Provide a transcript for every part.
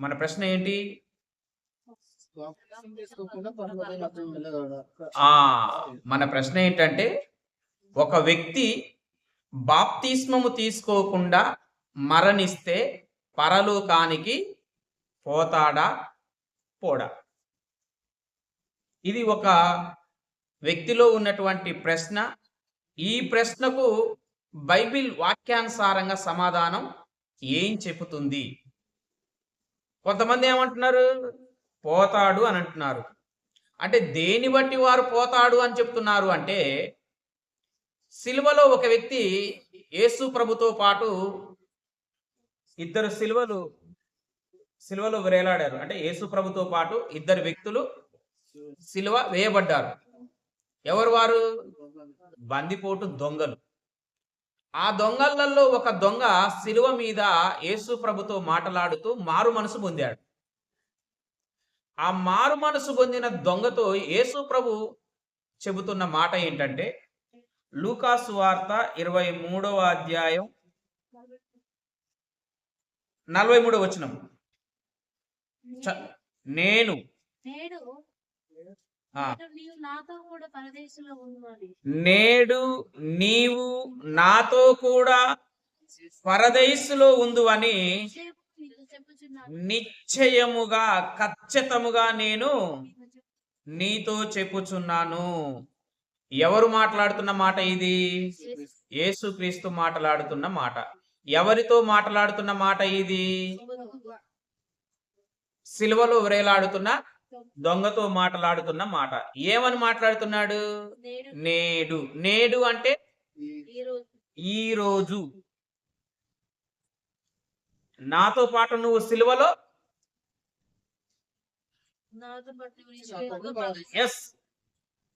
మన ప్రశ్న ఏంటి? ఆ మన ప్రశ్న ఏంటంటే ఒక వ్యక్తి బాప్తిస్మము తీసుకోకుండా మరణిస్తే పరలోకానికి పోతాడా? పోడా? ఇది ఒక వ్యక్తిలో ఉన్నటువంటి ప్రశ్న. ఈ ప్రశ్నకు బైబిల్ వాక్యానుసారంగా సమాధానం ఏం చెబుతుంది? కొంతమంది ఏమంటున్నారు? పోతాడు అని అంటున్నారు. అంటే దేని బట్టి వారు పోతాడు అని చెప్తున్నారు అంటే సిలువలో ఒక వ్యక్తి యేసు ప్రభుతో పాటు ఇద్దరు సిలువలు సిలువలో వేలాడారు. అంటే యేసు ప్రభుతో పాటు ఇద్దరు వ్యక్తులు సిలువ వేయబడ్డారు. ఎవరు వారు? బందిపోటు దొంగలు. ఆ దొంగలలో ఒక దొంగ సిలువ మీద యేసు ప్రభుతో మాట్లాడుతూ మారు మనసు పొందాడు. ఆ మారు మనసు పొందిన దొంగతో యేసు ప్రభు చెబుతున్న మాట ఏంటంటే లూకాసు వార్త ఇరవై మూడవ అధ్యాయం నలభై మూడవ వచనం. చ- నేను నేడు నీవు నాతో కూడా పరదైసులో ఉందువని నిశ్చయముగా ఖచ్చితముగా నేను నీతో చెప్పుచున్నాను. ఎవరు మాట్లాడుతున్న మాట ఇది? యేసుక్రీస్తు మాట్లాడుతున్న మాట. ఎవరితో మాట్లాడుతున్న మాట ఇది? సిలువలో వ్రేలాడుతున్న దొంగతో మాట్లాడుతున్న మాట. ఏమని మాట్లాడుతున్నాడు? నేడు. నేడు. నేడు అంటే? ఈ రోజు. ఈ రోజు. నాతో పాటు నువ్వు సిలువలో? ఎస్.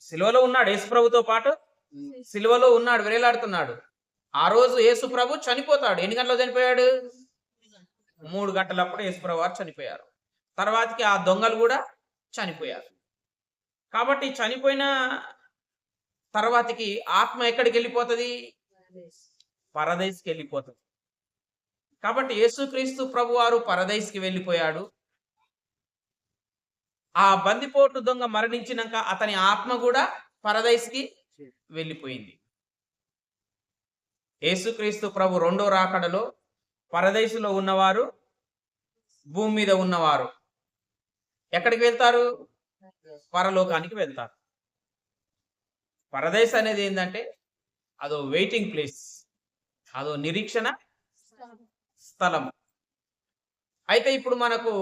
సిలువలో ఉన్నాడు యేసు ప్రభుతో పాటు? సిలువలో ఉన్నాడు వేలాడుతున్నాడు. ఆ రోజు యేసు ప్రభు చనిపోతాడు. ఎన్ని గంటలకు చనిపోయాడు? మూడు గంటలప్పుడు యేసు ప్రభు వారు చనిపోయారు. తర్వాతకి ఆ దొంగలు కూడా చనిపోయారు. కాబట్టి చనిపోయిన తర్వాతకి ఆత్మ ఎక్కడికి వెళ్ళిపోతుంది? పరదైస్కి వెళ్ళిపోతుంది కాబట్టి యేసుక్రీస్తు ప్రభు వారు పరదైస్కి వెళ్ళిపోయాడు. ఆ బందిపోటు దొంగ మరణించినాక అతని ఆత్మ కూడా పరదైస్కి వెళ్ళిపోయింది. యేసుక్రీస్తు ప్రభు రెండో రాకడలో పరదేశులో ఉన్నవారు భూమి మీద ఉన్నవారు ఎక్కడికి వెళ్తారు? పరలోకానికి వెళ్తారు. పరదేశ్ అనేది ఏంటంటే అదో వెయిటింగ్ ప్లేస్ అదో నిరీక్షణ స్థలం. అయితే ఇప్పుడు మనకు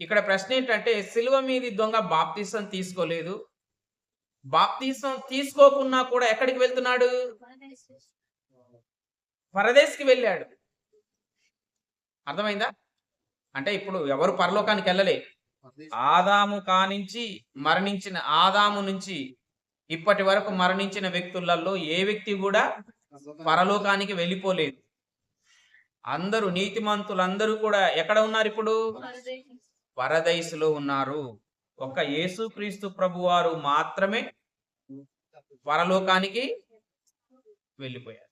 ఇక్కడ ప్రశ్న ఏంటంటే సిలువ మీది దొంగ బాప్తీసం తీసుకోలేదు. బాప్తీసం తీసుకోకున్నా కూడా ఎక్కడికి వెళ్తున్నాడు? పరదేశ్కి వెళ్ళాడు. అర్థమైందా? అంటే ఇప్పుడు ఎవరు పరలోకానికి వెళ్ళలే. ఆదాము కానించి మరణించిన ఆదాము నుంచి ఇప్పటి వరకు మరణించిన వ్యక్తులలో ఏ వ్యక్తి కూడా పరలోకానికి వెళ్ళిపోలేదు. అందరూ నీతిమంతులందరూ కూడా ఎక్కడ ఉన్నారు ఇప్పుడు? పరదేశం. పరదైసులో ఉన్నారు. ఒక యేసుక్రీస్తు ప్రభువారు మాత్రమే పరలోకానికి వెళ్ళిపోయారు.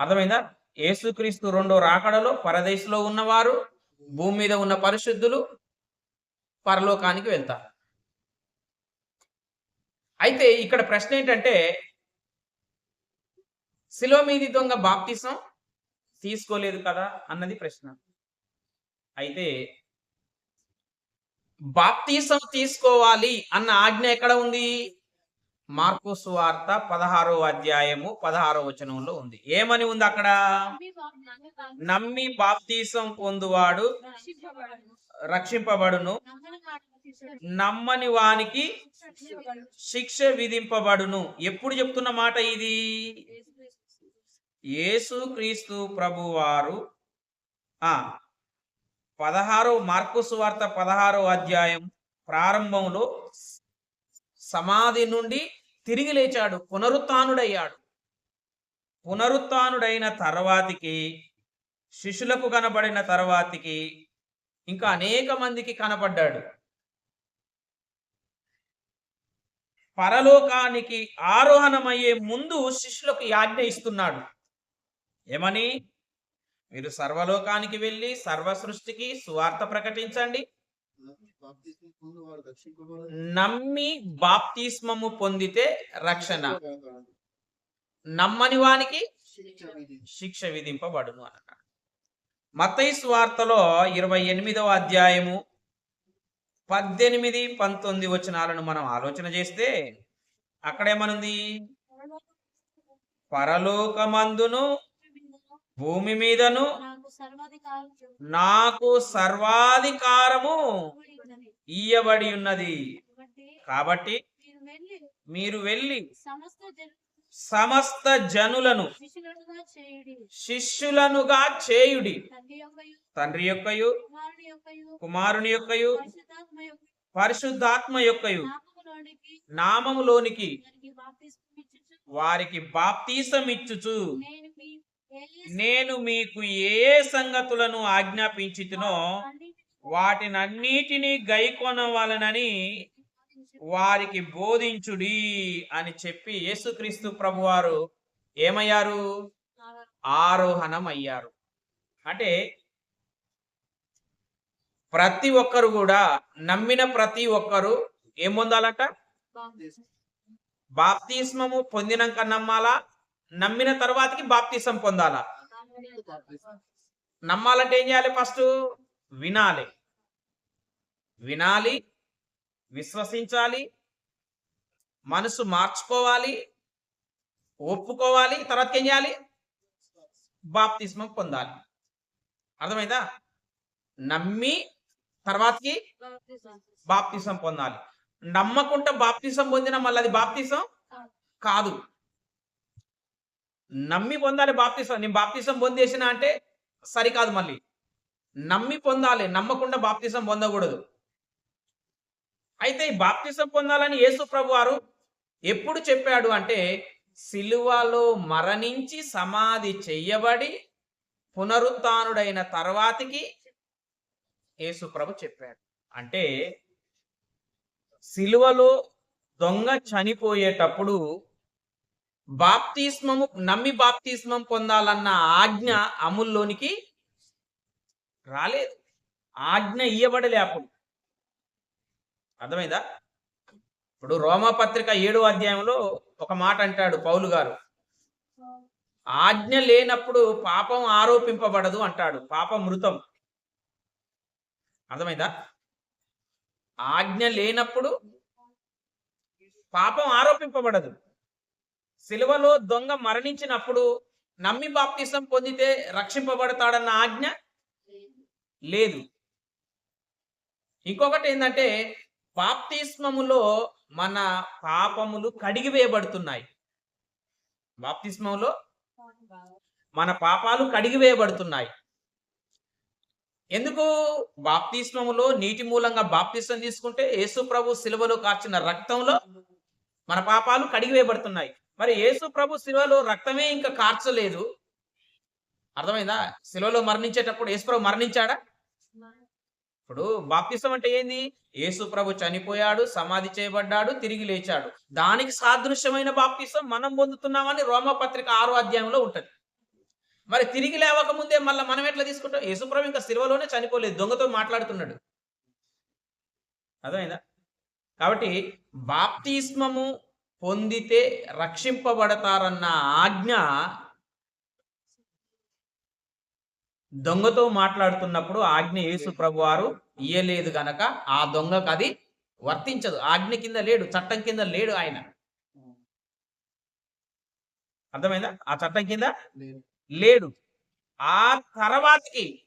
అర్థమైందా? యేసుక్రీస్తు రెండో రాకడలో పరదేశంలో ఉన్నవారు భూమి మీద ఉన్న పరిశుద్ధులు పరలోకానికి వెళ్తారు. అయితే ఇక్కడ ప్రశ్న ఏంటంటే శిలోమీది దొంగ బాప్తిసం తీసుకోలేదు కదా అన్నది ప్రశ్న. అయితే బాప్తీసం తీసుకోవాలి అన్న ఆజ్ఞ ఎక్కడ ఉంది? మార్కు సువార్త పదహారో అధ్యాయము పదహారో వచనంలో ఉంది. ఏమని ఉంది అక్కడ? నమ్మి బాప్తీసం పొందువాడు రక్షింపబడును. నమ్మని వానికి శిక్ష విధింపబడును. ఎప్పుడు చెప్తున్న మాట ఇది? యేసు క్రీస్తు ప్రభువారు. ఆ పదహారో మార్కు సువార్త పదహారో అధ్యాయం ప్రారంభంలో సమాధి నుండి తిరిగి లేచాడు. పునరుత్డయ్యాడు. పునరుత్డైన తర్వాతికి శిష్యులకు కనబడిన తర్వాతికి ఇంకా అనేక మందికి కనపడ్డాడు పరలోకానికి ఆరోహణమయ్యే ముందు శిష్యులకు యాజ్ఞ ఇస్తున్నాడు. ఏమని? మీరు సర్వలోకానికి వెళ్ళి సర్వ సృష్టికి సువార్త ప్రకటించండి బాప్తిస్మం పొంది వాడు రక్షింపబడు. నమ్మి బాప్తిస్మము పొందితే రక్షణ. నమ్మని వానికి శిక్ష విధింపబడును అన్నాడు మత్తయి సువార్తలో ఇరవై ఎనిమిదవ అధ్యాయము పద్దెనిమిది పంతొమ్మిది వచనాలను మనం ఆలోచన చేస్తే అక్కడేమనుంది? పరలోకమందును భూమి మీదను నాకు సర్వాధికారం నాకు సర్వాధికారము. ఇయ్యబడి ఉన్నది కాబట్టి మీరు వెళ్ళి సమస్త జన సమస్త జనులను శిష్యులనుగా చేయుడి. తండ్రి యొక్కయు కుమారుని యొక్కయు పరిశుద్ధాత్మ యొక్క పరిశుద్ధాత్మ యొక్కయు నామములోనికి వారికి బాప్తీసం ఇచ్చుచు. నేను మీకు ఏ సంగతులను ఆజ్ఞాపించితునో వాటినన్నిటినీ గైకొనవలనని వారికి బోధించుడి అని చెప్పి యేసుక్రీస్తు ప్రభువారు ఏమయ్యారు? ఆరోహణం అయ్యారు అంటే ప్రతి ఒక్కరు కూడా నమ్మిన ప్రతి ఒక్కరు ఏం పొందాలట? బాప్తిస్మము పొందినాక నమ్మాలా? నమ్మిన తర్వాతకి బాప్తిసం పొందాలా? నమ్మాలంటే ఏం చేయాలి ఫస్ట్? వినాలి. వినాలి విశ్వసించాలి మనసు మార్చుకోవాలి ఒప్పుకోవాలి తర్వాత ఏం చేయాలి? బాప్తిస్మం పొందాలి. అర్థమైందా? నమ్మి తర్వాతకి బాప్తిసం పొందాలి. నమ్మకుండా బాప్తిసం పొందిన మళ్ళీ అది బాప్తిసం కాదు. నమ్మి పొందాలి బాప్తిసం నేను బాప్తిసం పొందేసిన అంటే సరికాదు మళ్ళీ. నమ్మి పొందాలి. నమ్మకుండా బాప్తిసం పొందకూడదు. అయితే ఈ బాప్తిసం పొందాలని యేసు ప్రభు వారు ఎప్పుడు చెప్పాడు అంటే సిలువలో మరణించి సమాధి చెయ్యబడి పునరుత్డైన తర్వాతికి యేసు ప్రభు చెప్పాడు. అంటే సిలువలో దొంగ చనిపోయేటప్పుడు బాప్తిస్మము నమ్మి బాప్తిస్మం పొందాలన్న ఆజ్ఞ అముల్లోనికి రాలేదు. ఆజ్ఞ ఇయ్యబడలే అప్పుడు. అర్థమైందా? ఇప్పుడు రోమపత్రిక ఏడో అధ్యాయంలో ఒక మాట అంటాడు పౌలు గారు. ఆజ్ఞ లేనప్పుడు పాపం ఆరోపింపబడదు అంటాడు. పాపం మృతం. అర్థమైందా? ఆజ్ఞ లేనప్పుడు పాపం ఆరోపింపబడదు. సిలువలో దొంగ మరణించినప్పుడు నమ్మి బాప్తిసం పొందితే రక్షింపబడతాడన్న ఆజ్ఞ లేదు. ఇంకొకటి ఏంటంటే బాప్తిస్మములో మన పాపములు కడిగివేయబడుతున్నాయి. బాప్తిస్మములో మన పాపాలు కడిగివేయబడుతున్నాయి. ఎందుకు? బాప్తిస్మములో నీటి మూలంగా బాప్తిస్మం తీసుకుంటే యేసు ప్రభు సిలువలో కార్చిన రక్తంలో మన పాపాలు కడిగివేయబడుతున్నాయి. మరి యేసు ప్రభు శిలువలో రక్తమే ఇంకా కార్చలేదు. అర్థమైందా? శిలువలో మరణించేటప్పుడు యేసు ప్రభు మరణించాడా? ఇప్పుడు బాప్తిసం అంటే ఏంది? యేసు ప్రభు చనిపోయాడు సమాధి చేయబడ్డాడు తిరిగి లేచాడు. దానికి సాదృశ్యమైన బాప్తిసం మనం పొందుతున్నామని రోమపత్రిక ఆరో అధ్యాయంలో ఉంటుంది. మరి తిరిగి లేవక ముందే మళ్ళీ మనం ఎట్లా తీసుకుంటాం? యేసుప్రభు ఇంకా సిల్వలోనే చనిపోలేదు దొంగతో మాట్లాడుతున్నాడు. అర్థమైందా? కాబట్టి బాప్తిస్మము పొందితే రక్షింపబడతారన్న ఆజ్ఞ దొంగతో మాట్లాడుతున్నప్పుడు ఆజ్ఞ యేసు ప్రభు వారు ఇయ్యలేదు గనక ఆ దొంగకు అది వర్తించదు. ఆజ్ఞ కింద లేడు చట్టం కింద లేడు ఆయన. అర్థమైందా? ఆ చట్టం కింద లేదు. లేడు. ఆ తర్వాతకి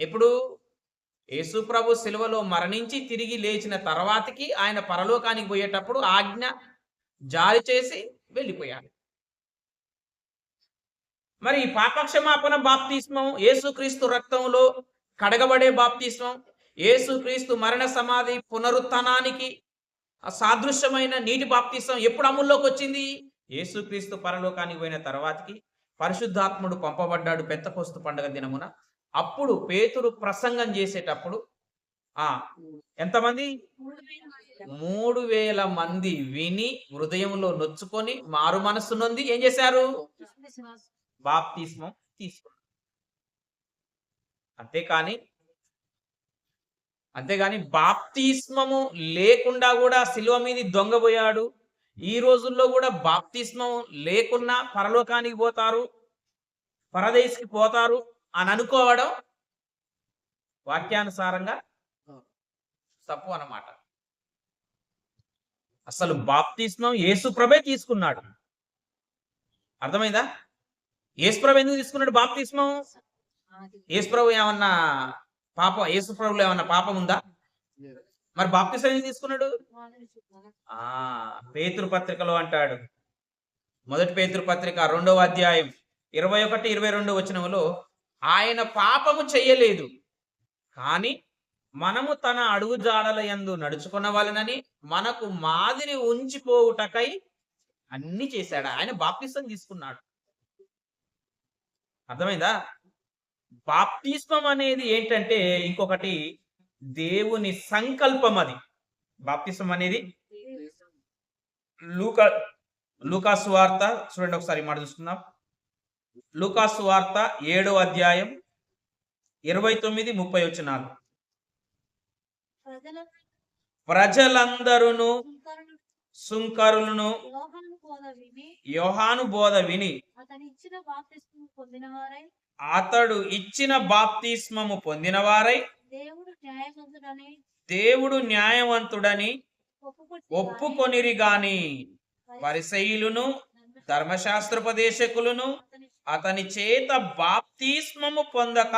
ఎప్పుడు? యేసు ప్రభు సిలువలో మరణించి తిరిగి లేచిన తర్వాతకి ఆయన పరలోకానికి పోయేటప్పుడు ఆజ్ఞ జారీ చేసి వెళ్ళిపోయాడు. మరి ఈ పాపక్షమాపణ బాప్తిస్మం యేసుక్రీస్తు రక్తంలో కడగబడే బాప్తిస్మం యేసుక్రీస్తు మరణ సమాధి పునరుత్థానానికి సాదృశ్యమైన నీటి బాప్తిస్మం ఎప్పుడు అమల్లోకి వచ్చింది? యేసుక్రీస్తు పరలోకానికి పోయిన తర్వాతకి పరిశుద్ధాత్ముడు పంపబడ్డాడు పెత్తకొస్తు పండగ దినమున. అప్పుడు పేతురు ప్రసంగం చేసేటప్పుడు ఆ ఎంతమంది? మూడు వేల మంది విని హృదయంలో నొచ్చుకొని మారు మనస్సు నొంది ఏం చేశారు? బాప్తిస్మం తీసుకున్నాడు అంతేకాని అంతేగాని బాప్తిస్మము లేకుండా కూడా శిలువ మీద దొంగపోయాడు ఈ రోజుల్లో కూడా బాప్తిస్మం లేకున్నా పరలోకానికి పోతారు పరదేశికి పోతారు అని అనుకోవడం వాక్యానుసారంగా తప్పు అన్నమాట. అసలు బాప్తిస్మం యేసుప్రభే తీసుకున్నాడు. అర్థమైందా? యేసుప్రభు ఎందుకు తీసుకున్నాడు బాప్తిస్మం? యేసుప్రభు ఏమన్నా పాపం యేసుప్రభులో ఏమన్నా పాపం ఉందా? మరి బాప్తిస్మం ఎందుకు తీసుకున్నాడు? ఆ పేతురు పత్రికలో అంటాడు. మొదటి పేతురు పత్రిక రెండవ అధ్యాయం ఇరవై ఒకటి ఇరవై రెండు వచనంలో ఆయన పాపము చెయ్యలేదు. కానీ మనము తన అడుగు జాడల యందు నడుచుకున్న వాళ్ళనని మనకు మాదిరి ఉంచిపోవుటకై అన్ని చేశాడు. ఆయన బాప్తిస్మం తీసుకున్నాడు. అర్థమైందా? బాప్తిస్మం అనేది ఏంటంటే ఇంకొకటి దేవుని సంకల్పం అది. బాప్తిస్మం అనేది లూకా లూకాసు వార్త చూడండి ఒకసారి మాట చూసుకుందాం. లూకాసు వార్త ఏడో అధ్యాయం ఇరవై తొమ్మిది ముప్పై వచ్చినాలు ప్రజల ప్రజలందరూ సుంకరులు సుంకరులను యోహాను బోధ విని అతడు ఇచ్చిన బాప్తిస్మము పొందినవారై దేవుడు న్యాయవంతుడని ఒప్పుకొనిరి గాని పరిసయులును ధర్మశాస్త్రోపదేశకులను అతని అతని చేత బాప్తిస్మము పొందక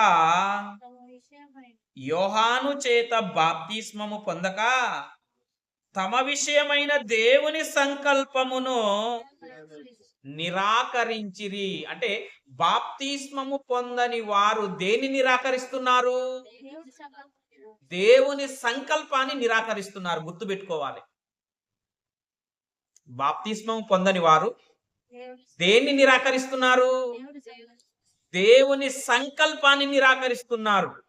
యోహాను చేత బాప్తిస్మము పొందక తమ విషయమైన దేవుని సంకల్పమును నిరాకరించిరి. అంటే బాప్తిస్మము పొందని వారు దేని నిరాకరిస్తున్నారు? దేవుని సంకల్పాన్ని నిరాకరిస్తున్నారు. గుర్తుపెట్టుకోవాలి. బాప్తిస్మం పొందని వారు దేన్ని నిరాకరిస్తున్నారు? దేవుని సంకల్పాన్ని నిరాకరిస్తున్నారు.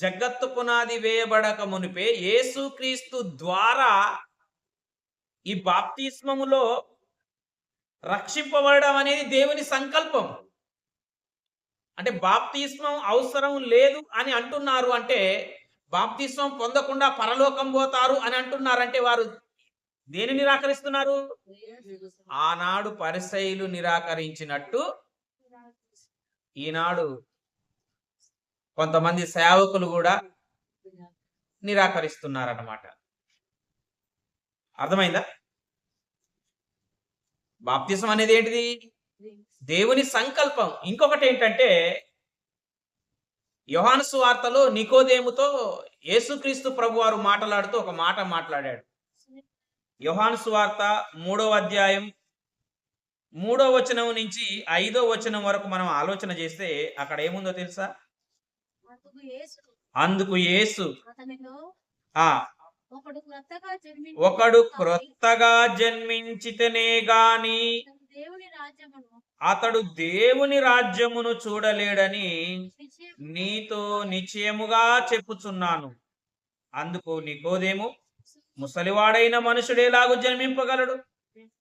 జగత్తు పునాది వేయబడక మునిపే యేసుక్రీస్తు ద్వారా ఈ బాప్తిస్మములో రక్షింపబడడం అనేది దేవుని సంకల్పం. అంటే బాప్తిస్మం అవసరం లేదు అని అంటున్నారు అంటే బాప్తిస్మం పొందకుండా పరలోకం పోతారు అని అంటున్నారంటే వారు దేని నిరాకరిస్తున్నారు? ఆనాడు పరిసైలు నిరాకరించినట్టు ఈనాడు కొంతమంది సేవకులు కూడా నిరాకరిస్తున్నారన్నమాట. అర్థమైందా? బాప్తిసం అనేది ఏంటిది? దేవుని సంకల్పం. ఇంకొకటి ఏంటంటే యోహాను సువార్తలో నికోదేముతో యేసుక్రీస్తు ప్రభువారు మాట్లాడుతూ ఒక మాట మాట్లాడాడు. యోహాను సువార్త మూడో అధ్యాయం మూడో వచనం నుంచి ఐదో వచనం వరకు మనం ఆలోచన చేస్తే అక్కడ ఏముందో తెలుసా? అందుకు యేసు ఆ. ఒకడు క్రొత్తగా జన్మించితేనే గాని అతడు దేవుని రాజ్యమును చూడలేడని నీతో నిశ్చయముగా చెప్పుచున్నాను. అందుకు నికోదేము? ముసలివాడైన మనుషుడేలాగు జన్మింపగలడు.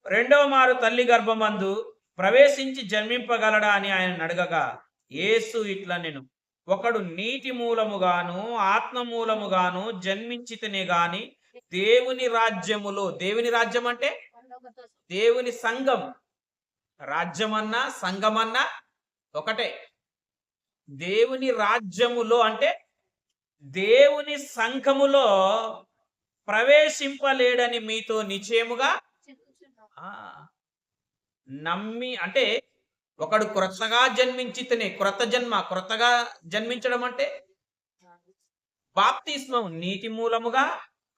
రెండవ మారు తల్లి గర్భమందు ప్రవేశించి జన్మింపగలడా అని ఆయన అడగగా యేసు ఇట్లా నేను. ఒకడు నీటి మూలముగాను ఆత్మ మూలముగాను జన్మించితేనే గాని దేవుని రాజ్యములో దేవుని రాజ్యం అంటే? దేవుని సంఘం. రాజ్యమన్నా సంఘమన్నా ఒకటే. దేవుని రాజ్యములో అంటే దేవుని సంఘములో ప్రవేశింపలేడని మీతో నిశ్చయముగా నమ్మి అంటే ఒకడు క్రొత్తగా జన్మించితేనే క్రొత్త జన్మ క్రొత్తగా జన్మించడం అంటే? బాప్తిస్మం నీటి మూలముగా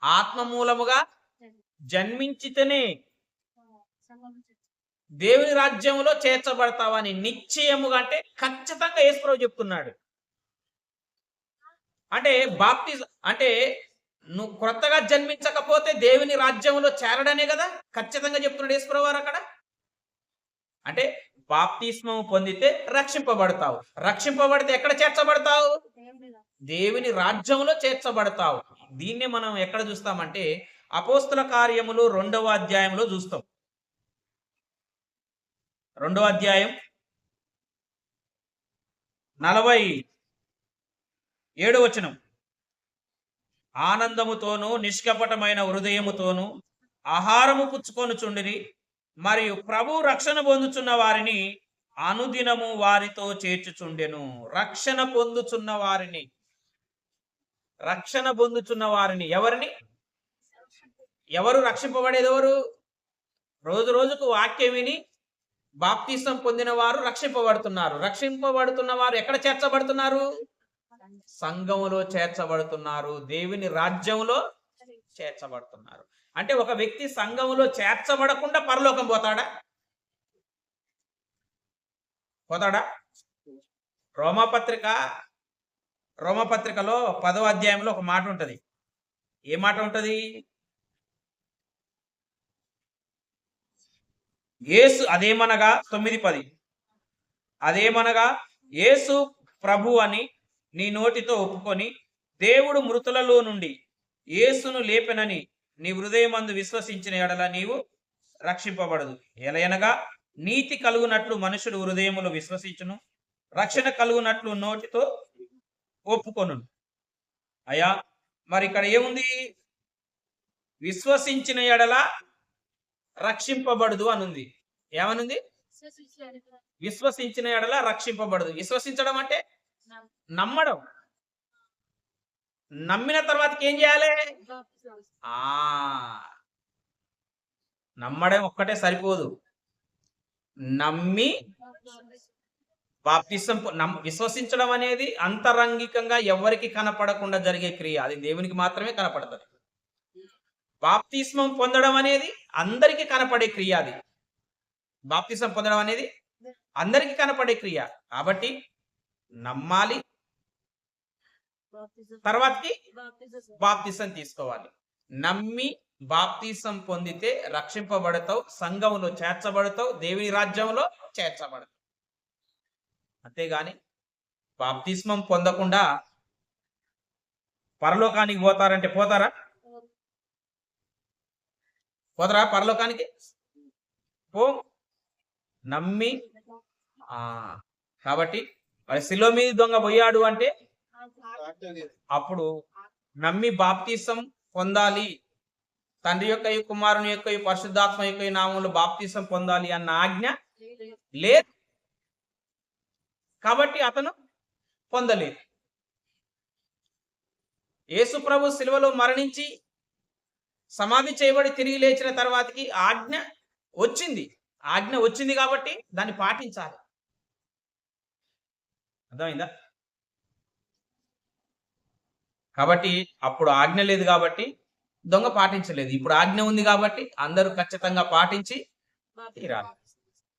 ఆత్మ మూలముగా జన్మించితేనే దేవుని రాజ్యంలో చేర్చబడతావని నిశ్చయముగా అంటే ఖచ్చితంగా యేసుప్రభు చెప్తున్నాడు. అంటే బాప్తి అంటే నువ్వు క్రొత్తగా జన్మించకపోతే దేవుని రాజ్యంలో చేరడనే కదా? ఖచ్చితంగా చెప్తున్నాడు యేసుప్రభు వారు అక్కడ. అంటే బాప్తిస్మం పొందితే రక్షింపబడతావు. రక్షింపబడితే ఎక్కడ చేర్చబడతావు? దేవుని రాజ్యంలో చేర్చబడతావు. దీన్ని మనం ఎక్కడ చూస్తామంటే అపోస్తుల కార్యములు రెండవ అధ్యాయంలో చూస్తాం. రెండవ అధ్యాయం నలభై ఏడు వచనం. ఆనందముతోనూ నిష్కపటమైన హృదయముతోనూ ఆహారము పుచ్చుకొని చుండిరి మరియు ప్రభు రక్షణ పొందుచున్న వారిని అనుదినము వారితో చేర్చుచుండెను. రక్షణ పొందుచున్న వారిని. రక్షణ పొందుచున్న వారిని ఎవరిని? ఎవరు రక్షింపబడేది ఎవరు? రోజు రోజుకు వాక్యం విని బాప్తిసం పొందిన వారు రక్షింపబడుతున్నారు. రక్షింపబడుతున్న వారు ఎక్కడ చేర్చబడుతున్నారు? సంఘములో చేర్చబడుతున్నారు. దేవుని రాజ్యంలో చేర్చబడుతున్నారు. అంటే ఒక వ్యక్తి సంఘములో చేర్చబడకుండా పరలోకం పోతాడా? పోతాడా? రోమపత్రిక రోమపత్రికలో పదో అధ్యాయంలో ఒక మాట ఉంటుంది. ఏ మాట ఉంటుంది? ఏసు అదేమనగా? తొమ్మిది పది. అదేమనగా? ఏసు ప్రభు అని నీ నోటితో ఒప్పుకొని దేవుడు మృతులలో నుండి ఏసును లేపెనని నీ హృదయమందు విశ్వసించిన ఎడల నీవు రక్షింపబడదు. ఎలయనగా నీతి కలుగునట్లు మనుషుడు హృదయములో విశ్వసించును. రక్షణ కలుగునట్లు నోటితో ఒప్పుకొను అయ్యా మరి ఇక్కడ ఏముంది? విశ్వసించిన ఎడల రక్షింపబడదు అనుంది. ఏమనుంది? విశ్వసించిన ఎడల రక్షింపబడదు. విశ్వసించడం అంటే? నమ్మడం. నమ్మిన తర్వాతకి ఏం చేయాలి? ఆ నమ్మడం ఒక్కటే సరిపోదు. నమ్మి బాప్తిసం నమ్ విశ్వసించడం అనేది అంతరంగికంగా ఎవరికి కనపడకుండా జరిగే క్రియ. అది దేవునికి మాత్రమే కనపడుతుంది. బాప్తిస్మం పొందడం అనేది అందరికీ కనపడే క్రియ అది. బాప్తిసం పొందడం అనేది అందరికీ కనపడే క్రియ. కాబట్టి నమ్మాలి తర్వాతకి బాప్తిసం తీసుకోవాలి. నమ్మి బాప్తిసం పొందితే రక్షింపబడతావు సంఘములో చేర్చబడతావు దేవుని రాజ్యంలో చేర్చబడతావు. అంతేగాని బాప్తిస్మం పొందకుండా పరలోకానికి పోతారంటే పోతారా? పోతారా పరలోకానికి? పో. నమ్మి కాబట్టి మరి శిలో మీద దొంగ పోయాడు అంటే అప్పుడు నమ్మి బాప్తీసం పొందాలి. తండ్రి యొక్క ఈ కుమారుని యొక్క ఈ పరిశుద్ధాత్మ యొక్క నామంలో బాప్తీసం పొందాలి అన్న ఆజ్ఞ లేదు. కాబట్టి అతను పొందలేదు. యేసు ప్రభు శిలువలో మరణించి సమాధి చేయబడి తిరిగి లేచిన తర్వాతకి ఆజ్ఞ వచ్చింది. ఆజ్ఞ వచ్చింది కాబట్టి దాన్ని పాటించాలి. అర్థమైందా? కాబట్టి అప్పుడు ఆజ్ఞ లేదు కాబట్టి దొంగ పాటించలేదు. ఇప్పుడు ఆజ్ఞ ఉంది కాబట్టి అందరూ ఖచ్చితంగా పాటించి తీరాలి.